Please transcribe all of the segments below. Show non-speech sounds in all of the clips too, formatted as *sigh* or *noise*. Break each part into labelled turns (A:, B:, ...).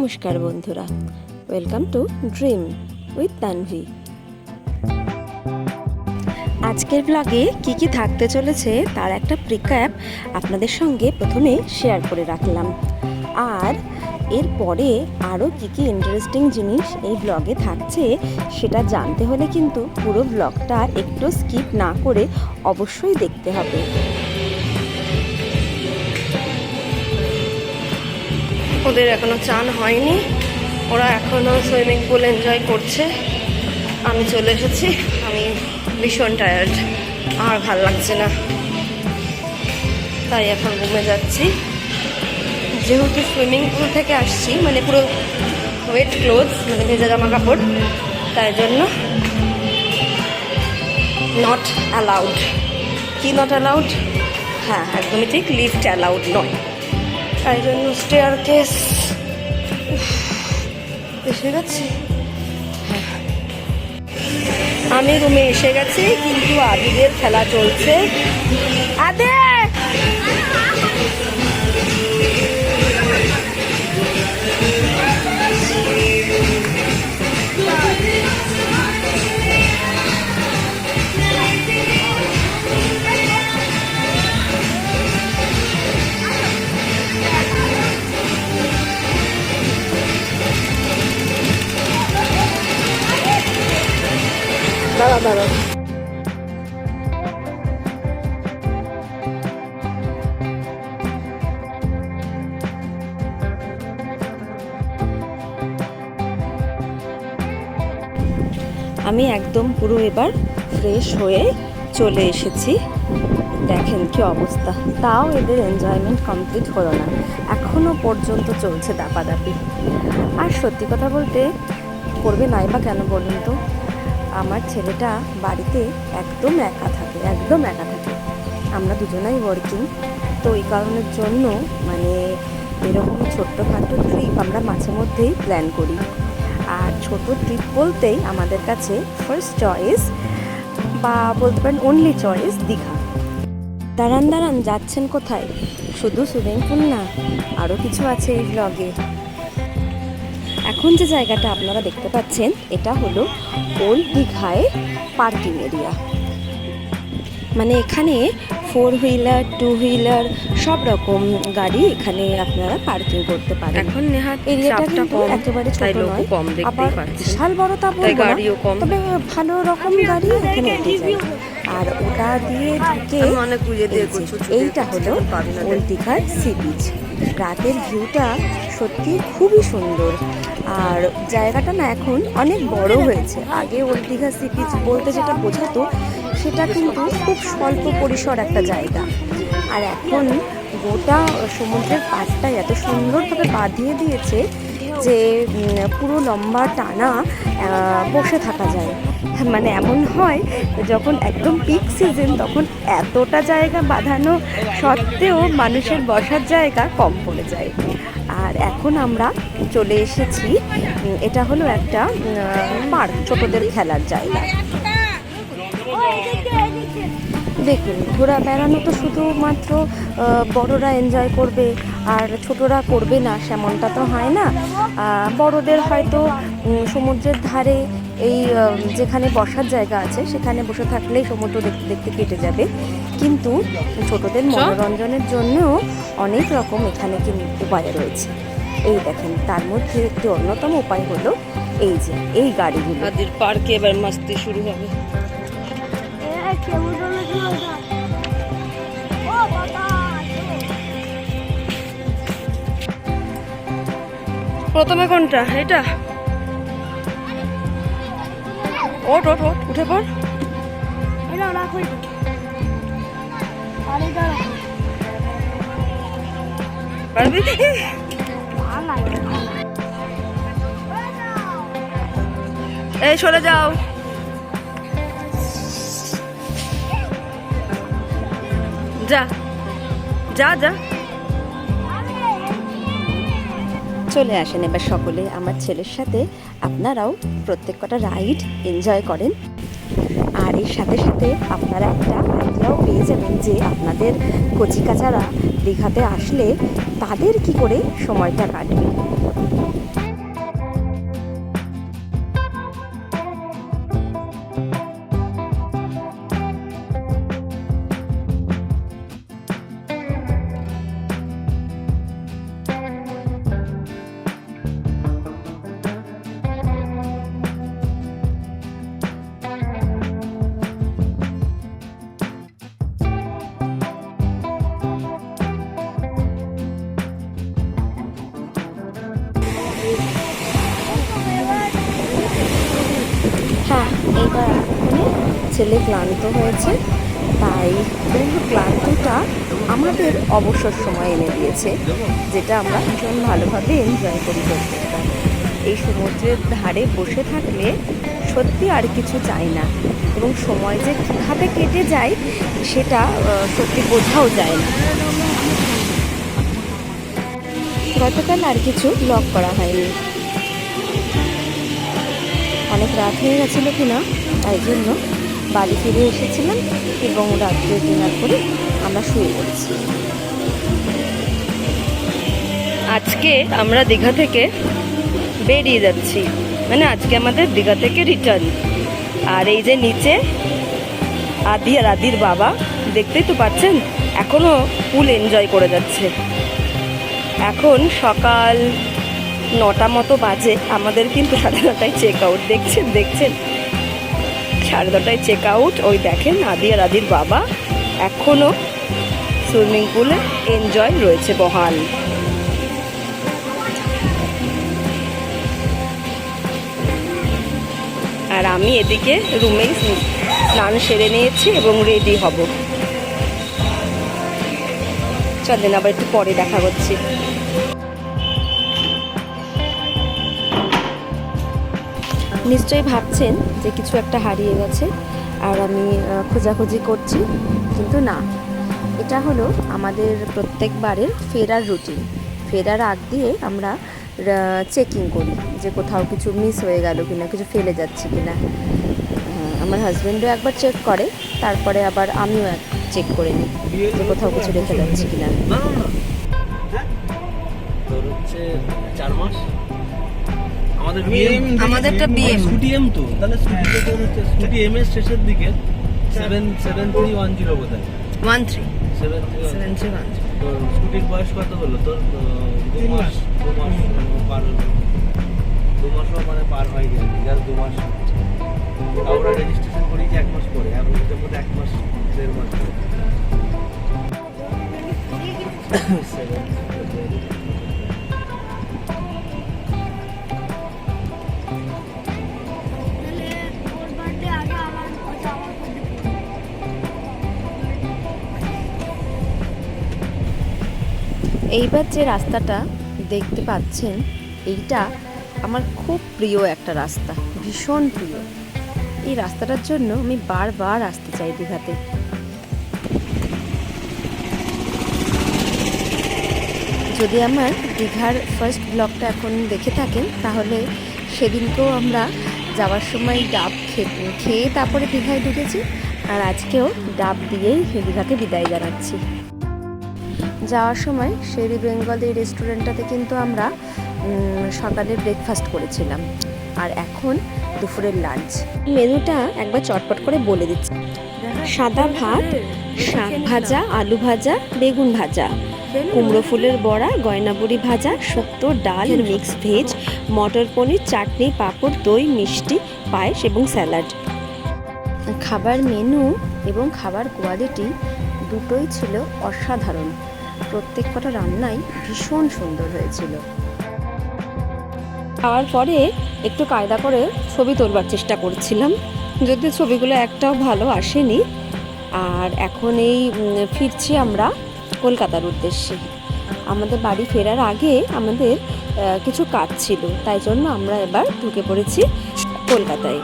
A: নমস্কার বন্ধুরা। Welcome to dream with Tanvi আজকের ব্লগে কি কি থাকতে চলেছে তার একটা প্রিক্যাপ আপনাদের সঙ্গে প্রথমে শেয়ার করে রাখলাম। আর এরপরে আরও কী কী ইন্টারেস্টিং জিনিস এই ব্লগে থাকছে সেটা জানতে হলে কিন্তু পুরো ব্লগটা একটু স্কিপ না করে অবশ্যই দেখতে হবে। ওদের এখনও চান হয়নি। ওরা এখনও সুইমিং পুল এনজয় করছে। আমি চলে এসেছি। আমি ভীষণ টায়ার্ড আর ভালো লাগছে না। তাই এখন ঘুমে যাচ্ছি। যেহেতু সুইমিং পুল থেকে আসছি মানে পুরো ওয়েট ক্লোথস মানে ভেজা জামা কাপড়, তাই জন্য নট অ্যালাউড কি নট অ্যালাউড হ্যাঁ একদমই ঠিক লিফট অ্যালাউড নয়। তাই জন্য স্টেয়ার কেস এসে গেছি। আমি রুমে এসে গেছি, কিন্তু আদিদের খেলা চলছে। আদে দাঁড়া আমি একদম পুরো এবার ফ্রেশ হয়ে চলে এসেছি। দেখেন কি অবস্থা। তাও এদের এনজয়মেন্ট কমপ্লিট হলো না। এখনও পর্যন্ত চলছে দাপাদাপি। আর সত্যি কথা বলতে, করবে নাই বা কেন বলুন তো? আমার ছেলেটা বাড়িতে একদম একা থাকে, একদম একা থাকে। আমরা দুজনাই ওয়ার্কিং তো এই কারণের জন্য মানে এরকম ছোট্টখাটো ট্রিপ আমরা মাঝে মধ্যেই প্ল্যান করি। আর ছোট ট্রিপ বলতেই আমাদের কাছে ফার্স্ট চয়েস বা বলতে পারেন অনলি চয়েস দীঘা। দাঁড়ান দাঁড়ান যাচ্ছেন কোথায়? শুধু সুইমিং পুল না আরও কিছু আছে এই ব্লগে এখন যে জায়গাটা আপনারা দেখতে পাচ্ছেন এটা হলো ওল্ড দীঘায় পার্কিং এরিয়া। মানে এখানে ফোর হুইলার টু হুইলার সব রকম গাড়ি এখানে আপনারা পার্কিং করতে পারেন।
B: এখন নেহাত
A: এরিয়াটা কিন্তু
B: কম
A: একেবারে ছোট নয়।
B: কম
A: আবার বিশাল বড় তা বলব তবে ভালো রকম গাড়ি এখানে আর ওটা দিয়ে ঢুকে এইটা হলো ওল্ড দীঘার সি বিচ রাতের ভিউটা সত্যি খুবই সুন্দর। আর জায়গাটা না এখন অনেক বড় হয়েছে। আগে ওল্ড দীঘা সি বিচ বলতে যেটা বোঝাতো, সেটা কিন্তু খুব স্বল্প পরিসর একটা জায়গা। আর এখন গোটা সমুদ্রের পাড়টা এত সুন্দরভাবে বাঁধিয়ে দিয়েছে যে পুরো লম্বা টানা বসে থাকা যায়। মানে এমন হয়, যখন একদম পিক সিজন তখন এতটা জায়গা বাঁধানো সত্ত্বেও মানুষের বসার জায়গা কম পড়ে যায়। আর এখন আমরা চলে এসেছি এটা হলো একটা পার্ক, ছোটদের খেলার জায়গা। দেখুন ঘোরা বেড়ানো তো শুধুমাত্র বড়রা এনজয় করবে, আর ছোটরা করবে না, সেমনটা তো হয় না। বড়দের হয়তো সমুদ্রের ধারে এই যেখানে বসার জায়গা আছে সেখানে বসে থাকলেই সমুদ্র দেখতে দেখতে কেটে যাবে। কিন্তু ছোটদের মনোরঞ্জনের জন্যও অনেক রকম এখানে কিন্তু উপায় রয়েছে। এই দেখেন তার মধ্যে একটি অন্যতম উপায় হলো এই যে এই গাড়িগুলো।
B: পার্কে এবার মাস্তি শুরু হবে। প্রথমে কোনটা? এটা? ওট ওট ওট উঠে পড়। পারবি? এই সরে যাও। যা যা যা।
A: চলে আসেন এবার সকলে। আমার ছেলের সাথে আপনারাও প্রত্যেক কটা রাইড এনজয় করেন। আর এর সাথে সাথে আপনারা একটা আইডিয়াও পেয়ে যাবেন যে আপনাদের কচিকাচারা দীঘাতে আসলে তাদের কি করে সময়টা কাটবে। ছেলে ক্লান্ত হয়েছে, তাই ক্লান্তটা আমাদের অবসর সময় এনে দিয়েছে, যেটা আমরা ভীষণ ভালোভাবে এনজয় করি প্রত্যেকটা। এই সমুদ্রের ধারে বসে থাকলে সত্যি আর কিছু চাই না, এবং সময় যে কীভাবে কেটে যায় সেটা সত্যি বোঝাও যায় না। গতকাল আর কিছু ব্লগ করা হয়নি। অনেক রাত হয়ে গেছিল কিনা, তাই জন্য বাড়ি ফিরে এসেছিলাম এবং রাত্রে ডিনার করে আমরা শুয়ে পড়েছি।
B: আজকে আমরা দীঘা থেকে বেরিয়ে যাচ্ছি। মানে আজকে আমাদের দীঘা থেকে রিটার্ন আর এই যে নিচে আদি আর আদির বাবা, দেখতেই তো পাচ্ছেন এখনও ফুল এনজয় করে যাচ্ছে। এখন সকাল নটা মতো বাজে, আমাদের কিন্তু সাড়ে নটায় চেক আউট দেখছেন দেখছেন। সাড়ে নটায় চেক আউট ওই দেখেন আদি আর আদির বাবা এখনও সুইমিং পুলে এনজয় রয়েছে বহাল। আর আমি এদিকে রুমেই স্নান সেরে নিয়েছি এবং রেডি হব। চলেন আবার একটু পরে দেখা করছি
A: নিশ্চয়ই ভাবছেন যে কিছু একটা হারিয়ে গেছে আর আমি খোঁজাখুঁজি করছি কিন্তু না। এটা হলো আমাদের প্রত্যেকবারের ফেরার রুটিন ফেরার আগ দিয়ে আমরা চেকিং করি যে কোথাও কিছু মিস হয়ে গেল কি না কিছু ফেলে যাচ্ছে কিনা। আহ, আমার হাজব্যান্ডও একবার চেক করে তারপরে আবার আমিও এক চেক করে নিই যে কোথাও কিছু রেখে যাচ্ছে কি
C: না না না। তোর হচ্ছে চার মাস। আমাদের বিএম
B: আমাদেরটা BM
C: স্কুটি এম তো? তাহলে স্কুটি এম এর শেষের দিকে seven seven three one zero বোধ হয়
B: one three
C: seven
B: seven three one
C: তোর স্কুটির বয়স কত হলো? তোর দু মাস দু মাস পার হলো। দু মাসও মানে পার আর কি জাস্ট দু মাস। আমরা রেজিস্ট্রেশন করেছি এক মাস পরে আর ওইটার মধ্যে এক মাস দেড় মাস পরে। *coughs* Seven,
A: এইবার যে রাস্তাটা দেখতে পাচ্ছেন, এইটা আমার খুব প্রিয় একটা রাস্তা, ভীষণ প্রিয়। এই রাস্তাটার জন্য আমি বারবার আসতে চাই দীঘাতে। যদি আমার দীঘার ফার্স্ট ব্লগটা এখন দেখে থাকেন, তাহলে সেদিনকেও আমরা যাওয়ার সময় ডাব খেয়ে তারপরে দীঘায় ঢুকেছি, আর আজকেও ডাব দিয়েই দীঘাকে বিদায় জানাচ্ছি। যাওয়ার সময় শেরি বেঙ্গল রেস্টুরেন্টটাতে কিন্তু আমরা সকালে ব্রেকফাস্ট করেছিলাম। আর এখন দুপুরের লাঞ্চ মেনুটা একবার চটপট করে বলে দিচ্ছি। সাদা ভাত, শাক ভাজা, আলু ভাজা, বেগুন ভাজা। কুমড়ো ফুলের বড়া, গয়নাবড়ি ভাজা, শুক্তো, ডাল মিক্স ভেজ মটর পনির, চাটনি, পাঁপড়, দই, মিষ্টি, পায়েস এবং স্যালাড। খাবার মেনু এবং খাবার কোয়ালিটি দুটোই ছিল অসাধারণ। প্রত্যেক কটা রান্নাই ভীষণ সুন্দর হয়েছিল। খাওয়ার পরে একটু কায়দা করে ছবি তোলবার চেষ্টা করছিলাম যদিও ছবিগুলো একটাও ভালো আসেনি। আর এখন এই ফিরছি আমরা কলকাতার উদ্দেশ্যে। আমাদের বাড়ি ফেরার আগে আমাদের কিছু কাজ ছিল তাই জন্য আমরা এবার ঢুকে পড়েছি কলকাতায়।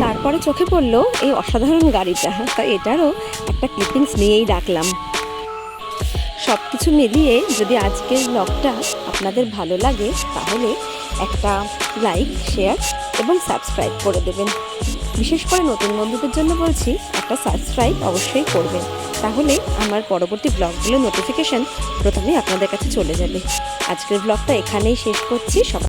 A: তারপরে চোখে পড়ল এই অসাধারণ গাড়িটা। তাই এটারও একটা ক্লিপিংস নিয়েই রাখলাম। সব কিছু মিলিয়ে যদি আজকের ব্লগটা আপনাদের ভালো লাগে, তাহলে একটা লাইক শেয়ার এবং সাবস্ক্রাইব করে দেবেন। বিশেষ করে নতুন বন্ধুদের জন্য বলছি, একটা সাবস্ক্রাইব অবশ্যই করবেন। তাহলে আমার পরবর্তী ব্লগগুলো নোটিফিকেশান প্রথমেই আপনাদের কাছে চলে যাবে। আজকের ব্লগটা এখানেই শেষ করছি। সবাই